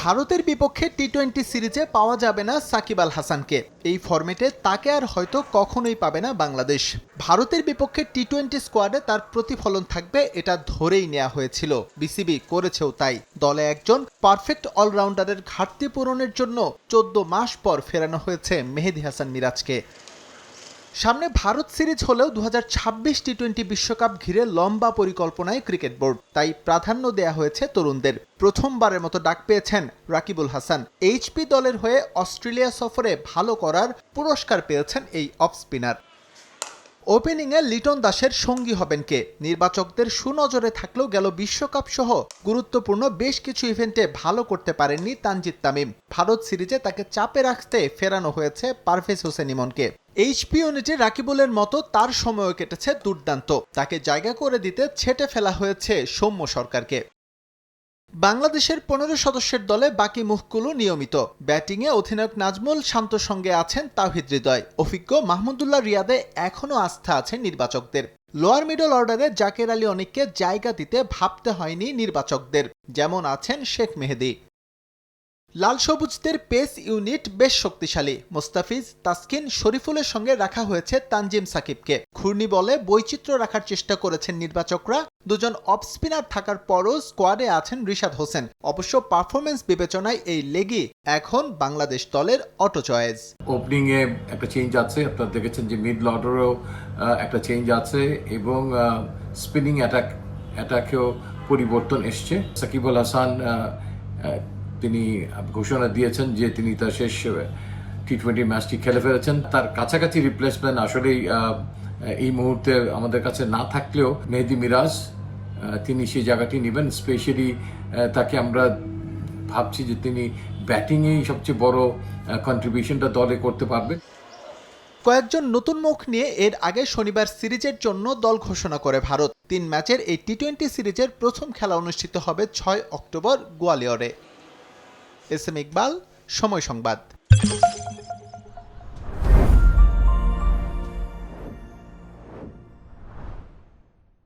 ভারতের বিপক্ষে T twenty সিরিজে পাওয়া যাবে না সাকিব আল হাসানকে। এই ফরম্যাটে তাকে আর হয়তো কখনোই পাবে না বাংলাদেশ। ভারতের বিপক্ষে টি টোয়েন্টি স্কোয়াডে তার প্রতিফলন থাকবে এটা ধরেই নেওয়া হয়েছিল। বিসিবি করেছেও তাই। দলে একজন পারফেক্ট অলরাউন্ডারের ঘাটতি পূরণের জন্য চোদ্দ মাস পর ফেরানো হয়েছে মেহেদি হাসান মিরাজকে। সামনে ভারত সিরিজ হলেও দু টি টোয়েন্টি বিশ্বকাপ ঘিরে লম্বা পরিকল্পনায় ক্রিকেট বোর্ড। তাই প্রাধান্য দেয়া হয়েছে তরুণদের। প্রথমবারের মতো ডাক পেয়েছেন রাকিবুল হাসান। এইচপি দলের হয়ে অস্ট্রেলিয়া সফরে ভালো করার পুরস্কার পেয়েছেন এই অফ স্পিনার। ওপেনিংয়ে লিটন দাসের সঙ্গী হবেন কে? নির্বাচকদের সুনজরে থাকলেও গেল বিশ্বকাপ সহ গুরুত্বপূর্ণ বেশ কিছু ইভেন্টে ভালো করতে পারেননি তানজিদ তামিম। ভারত সিরিজে তাকে চাপে রাখতে ফেরানো হয়েছে পারভেজ হোসেন ইমনকে। এইচপি ইউনিটে রাকিবুলের মতো তার সময়ও কেটেছে দুর্দান্ত। তাকে জায়গা করে দিতে ছেটে ফেলা হয়েছে সৌম্য সরকারকে। বাংলাদেশের পনেরো সদস্যের দলে বাকি মুখগুলো নিয়মিত। ব্যাটিংয়ে অধিনায়ক নাজমুল শান্ত সঙ্গে আছেন তাহিদ হৃদয়। অভিজ্ঞ মাহমুদুল্লাহ রিয়াদে এখনও আস্থা আছে নির্বাচকদের। লোয়ার মিডল অর্ডারে জাকের আলী অনেককে জায়গা দিতে ভাবতে হয়নি নির্বাচকদের। যেমন আছেন শেখ মেহেদি। লাল সবুজদের পেস ইউনিট বেশ শক্তিশালী। মোস্তাফিজ তাসকিন শরীফুলের সঙ্গে রাখা হয়েছে তানজিম সাকিবকে। ঘূর্ণি বলে বৈচিত্র্য রাখার চেষ্টা করেছেন নির্বাচকরা। দুজন অফ স্পিনার থাকার পরও স্কোয়াডে আছেন রিশাদ হোসেন। অবশ্য পারফরমেন্স বিবেচনায় এই লেগই এখন বাংলাদেশ দলের অটো চয়েস। ওপেনিং এ একটা চেঞ্জ আছে। আপনারা দেখেছেন যে মিড অর্ডারেও একটা চেঞ্জ আছে এবং স্পিনিং অ্যাটাক অ্যাটাকেও পরিবর্তন এসছে। সাকিব আল হাসান তিনি ঘোষণা দিয়েছেন যে তিনি তার শেষ টি টোয়েন্টি ম্যাচটি খেলে ফেলেছেন। তার কাছাকাছি রিপ্লেসমেন্ট আসলেই এই মুহূর্তে আমাদের কাছে না থাকলেও মেহেদি মিরাজ তিনি সেই জায়গাটি নেবেন। স্পেশালি তাকে আমরা ভাবছি যে তিনি ব্যাটিংয়েই সবচেয়ে বড় কন্ট্রিবিউশনটা দলে করতে পারবে। কয়েকজন নতুন মুখ নিয়ে এর আগে শনিবার সিরিজের জন্য দল ঘোষণা করে ভারত। তিন ম্যাচের এই টি টোয়েন্টি সিরিজের প্রথম খেলা অনুষ্ঠিত হবে ছয় অক্টোবর, গোয়ালিয়রে। এস এম ইকবাল সময় সংবাদ।